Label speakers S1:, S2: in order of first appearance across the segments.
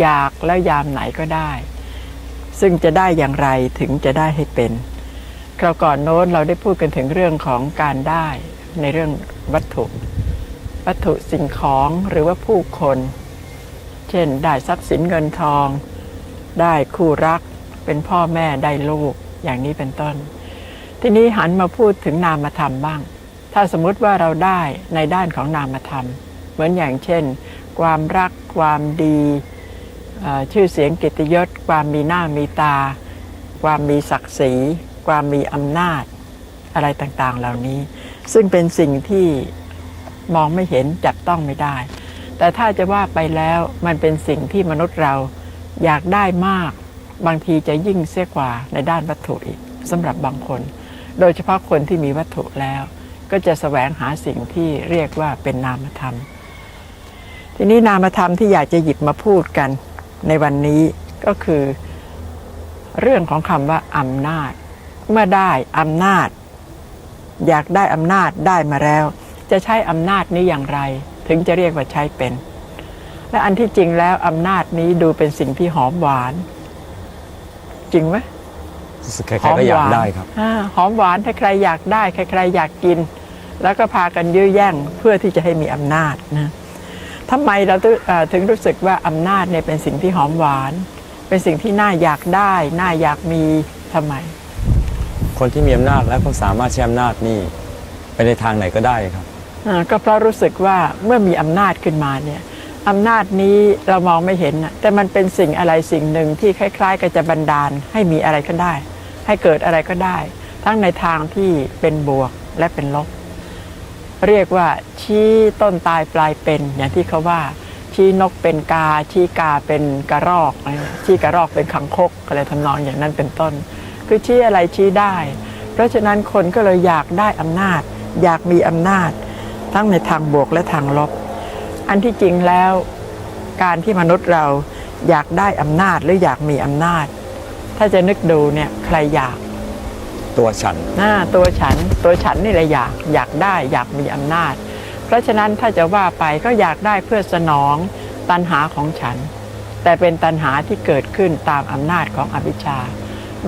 S1: อยากแล้วยามไหนก็ได้ ซึ่งจะได้อย่างไรถึงจะได้ให้เป็นคราวก่อนโน้นเราได้พูดกันถึงเรื่องของการได้ในเรื่องวัตถุ วัตถุสิ่งของหรือว่าผู้คน เช่นได้ทรัพย์สินเงินทอง ได้คู่รักเป็นพ่อแม่ได้ลูกอย่างนี้เป็นต้น ทีนี้หันมาพูดถึงนามธรรมบ้าง ถ้าสมมุติว่าเราได้ในด้านของนามธรรม เหมือนอย่างเช่น ความรักความดี ชื่อเสียงเกียรติยศ ความมีหน้ามีตา ความมีศักดิ์ศรี ความมีอำนาจ อะไรต่างๆเหล่านี้ ซึ่งเป็นสิ่งที่มองไม่เห็นจับต้องไม่ได้ แต่ถ้าจะว่าไปแล้วมันเป็นสิ่งที่มนุษย์เราอยากได้มาก บางทีจะยิ่งเสียกว่าในด้านวัตถุอีกสำหรับบางคน โดยเฉพาะคนที่มีวัตถุแล้ว ก็จะแสวงหาสิ่งที่เรียกว่าเป็นนามธรรม ทีนี้นามธรรมที่อยากจะหยิบมาพูดกัน ในวันนี้ก็คือ เรื่องของคำว่าอำนาจ เมื่อได้อำนาจ อยากได้อำนาจได้มาแล้ว จะใช้อำนาจนี้อย่างไร ถึงจะเรียกว่าใช้เป็น และอันที่จริงแล้วอำนาจนี้ดูเป็นสิ่งที่หอมหวาน จริงไหม
S2: รู้สึกใครๆก็อยากได้ครับ
S1: อ่าหอมหวานใครๆอยากได้ ใครๆอยากกิน แล้วก็พากันยื้อแย่งเพื่อที่จะให้มีอำนาจนะ ทำไมเราถึงเอ่อถึงรู้สึกว่าอำนาจเนี่ยเป็นสิ่งที่หอมหวาน เป็นสิ่งที่น่าอยากได้ น่าอยากมีทำไม
S2: คนที่มีอำนาจแล้วก็สามารถใช้อำนาจนี่ไปในทางไหนก็ได้ครับ
S1: อ่าก็เพราะรู้สึกว่าเมื่อมีอำนาจขึ้นมาเนี่ยอำนาจนี้เรามองไม่เห็นนะแต่มันเป็นสิ่งอะไรสิ่งหนึ่งที่คล้ายๆกับจะบันดาลให้มีอะไรก็ได้ ให้เกิดอะไรก็ได้ ทั้งในทางที่เป็นบวกและเป็นลบ เรียกว่าชี้ต้นตายปลายเป็นอย่างที่เขาว่าชี้นกเป็นกาชี้กาเป็นกระรอกชี้กระรอกเป็นคังคกอะไรทำนองอย่างนั้นเป็นต้น คือชี้อะไรชี้ได้ เพราะฉะนั้นคนก็เลยอยากได้อำนาจ อยากมีอำนาจ ทั้งในทางบวกและทางลบ อันที่จริงแล้วการที่มนุษย์เราอยากได้อำนาจหรืออยากมีอำนาจ ถ้าจะนึกดูเนี่ยใครอยาก
S2: ตัวฉัน
S1: หน้าตัวฉัน ตัวฉันนี่แหละอยากอยากได้อยากมีอำนาจ เพราะฉะนั้นถ้าจะว่าไปก็อยากได้เพื่อสนองตันหาของฉัน แต่เป็นตันหาที่เกิดขึ้นตามอำนาจของอวิชา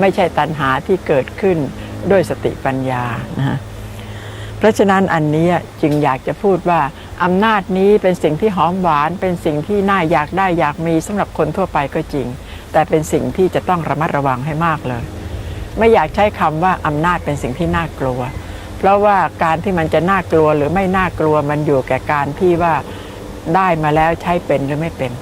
S1: ไม่ใช่ตันหาที่เกิดขึ้นด้วยสติปัญญานะฮะเพราะฉะนั้นอันนี้จึงอยากจะพูดว่าอำนาจนี้เป็นสิ่งที่หอมหวาน เป็นสิ่งที่น่าอยากได้อยากมีสำหรับคนทั่วไปก็จริง แต่เป็นสิ่งที่จะต้องระมัดระวังให้มากเลย ไม่อยากใช้คำว่าอำนาจเป็นสิ่งที่น่ากลัว เพราะว่าการที่มันจะน่ากลัวหรือไม่น่ากลัวมันอยู่แก่การที่ว่าได้มาแล้วใช้เป็นหรือไม่เป็น